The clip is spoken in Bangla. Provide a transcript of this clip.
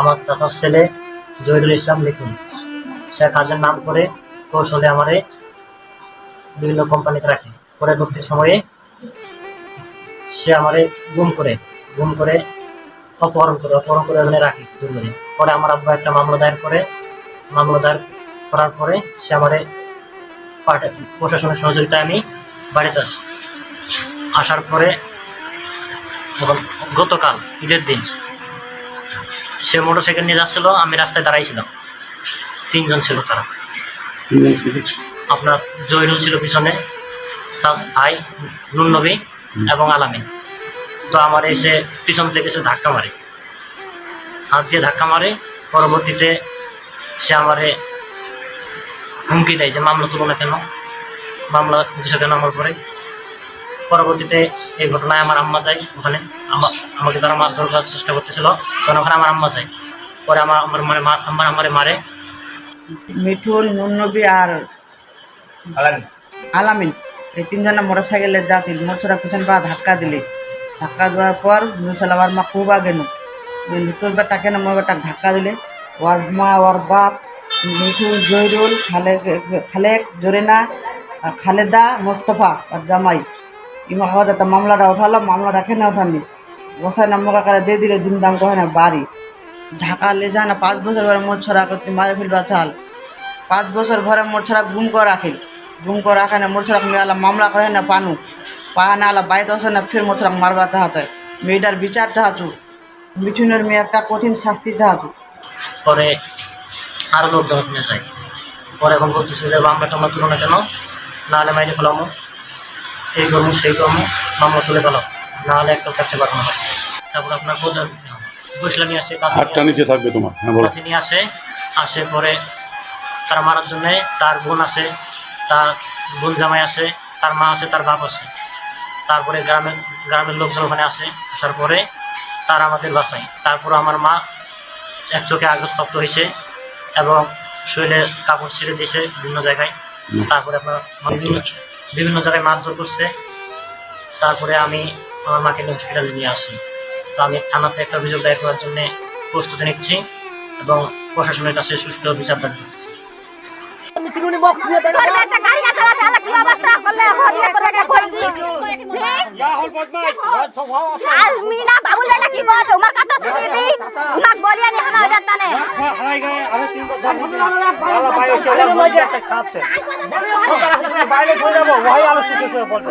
আমার চাচার ছেলে জহিরুল ইসলাম লিখুন। সে কাজের নাম করে কৌশলে আমারে বিভিন্ন কোম্পানিতে রাখে। পরবর্তী সময়ে সে আমারে গুম করে গুম করে অপহরণ করে অপহরণ করে ওখানে রাখি দূর করে। পরে আমার আব্বা একটা মামলা দায়ের করে, মামলা দায়ের করার পরে সে আমারে প্রশাসনের সহযোগিতায় আমি বাড়িতে আসি। আসার পরে গতকাল ঈদের দিন সে মোটর সাইকেল নিয়ে যাচ্ছিল, আমি রাস্তায় দাঁড়াইছিলাম। তিনজন ছিল তারা। আপনার জহিরুল ছিল পিছনে তার ভাই নুননবী এবং আলামিন। তো আমার এসে পিছন থেকে সে ধাক্কা মারে। হাত দিয়ে ধাক্কা মারে, পরবর্তীতে সে আমারে হুমকি দেয় যে, মামলা তুলো না কেন? মামলা দিছো কেন আমার পরে পরবর্তীতে এই ঘটনায় আমার আম্মা যায় ওখানে। আমা- আমাকে তারা মারধর করার চেষ্টা করতেছিল। তখন ওখানে আমার আম্মা যায়। পরে আমার আমার মানে মা- আমার আমারে মারে। মিঠুন নুননবী আর আলামিন। এই তিনজনে মোটর সাইকেলে যাচ্ছিল। মোটরটা পিছন পা ধাক্কা দিলে। ধাক্কা দেওয়ার পর মিশাল আমার মা খুব আগে নো তোর বেটা কেন মোর বেটা ধাক্কা দিলে? ওর মা ওর বাপ মিঠুন জহিরুল খালেক খালেক জোরেনা আর খালেদা মোস্তফা আর জামাই। ইমা যাতে মামলাটা উঠালো মামলাটা কেন ওঠানি বসায় না মোকা করে দিয়ে দিলে দুমদাম কহে না, বাড়ি। ঢাকা লে যায় না, পাঁচ বছর পরে মোট ছড়া করতে মারে ফেলবা, চাল। পাঁচ বছর ভরে মোর ছাড়া গুম করে রাখিল গুম করে রাখে না মোর ছাড়া মেয়েলা মামলা করে না, পানু। পাহা না আলা বাইতে আসে না, ফের মোর ছাড়া মারবা চাহাচ্ছে মেয়েটার বিচার চাহাচু মিঠুনের মেয়ে একটা কঠিন শাস্তি চাহাচু পরে আরও লোকজন ওখানে যায়। পরে এখন বলতেছে যে মামলা টামলা তুলো না কেন? নাহলে মাইরে ফেলামো। এই করব সেই করব মামলা তুলে ফেলাম নাহলে একটা কাটতে পারব না। তারপর আপনার প্রধান বসলে নিয়ে আসে হাতটা নিচে থাকবে তোমার। হ্যাঁ বলো। কাছে নিয়ে আসে আসে পরে তারা মারার জন্যে তার বোন আসে তার বোন জামাই আসে তার মা আসে তার বাপ আসে তারপরে গ্রামের গ্রামের লোকজন ওখানে আসে আসার পরে তারা আমাদের বাসায়। তারপর আমার মা এক চোখে আঘাতপ্রাপ্ত হয়েছে এবং শরীরে কাপড় ছিঁড়ে দিয়েছে বিভিন্ন জায়গায়। তারপরে আপনার বিভিন্ন জায়গায় মারধর করছে। তারপরে আমি আমার মাকে হসপিটালে নিয়ে আসি। তো আমি থানাতে একটা অভিযোগ দায়ের করার জন্য প্রস্তুতি নিচ্ছি এবং প্রশাসনের কাছে সুষ্ঠু বিচার দাবি করছি। তোর একটা গাড়ি চালাতে হলে কি অবস্থা? করলে হরিয়ে তোর একটা কই দি আজ মিনা বাবুল বাইরে চলে যাব ভাই আলো শুনতে বলতে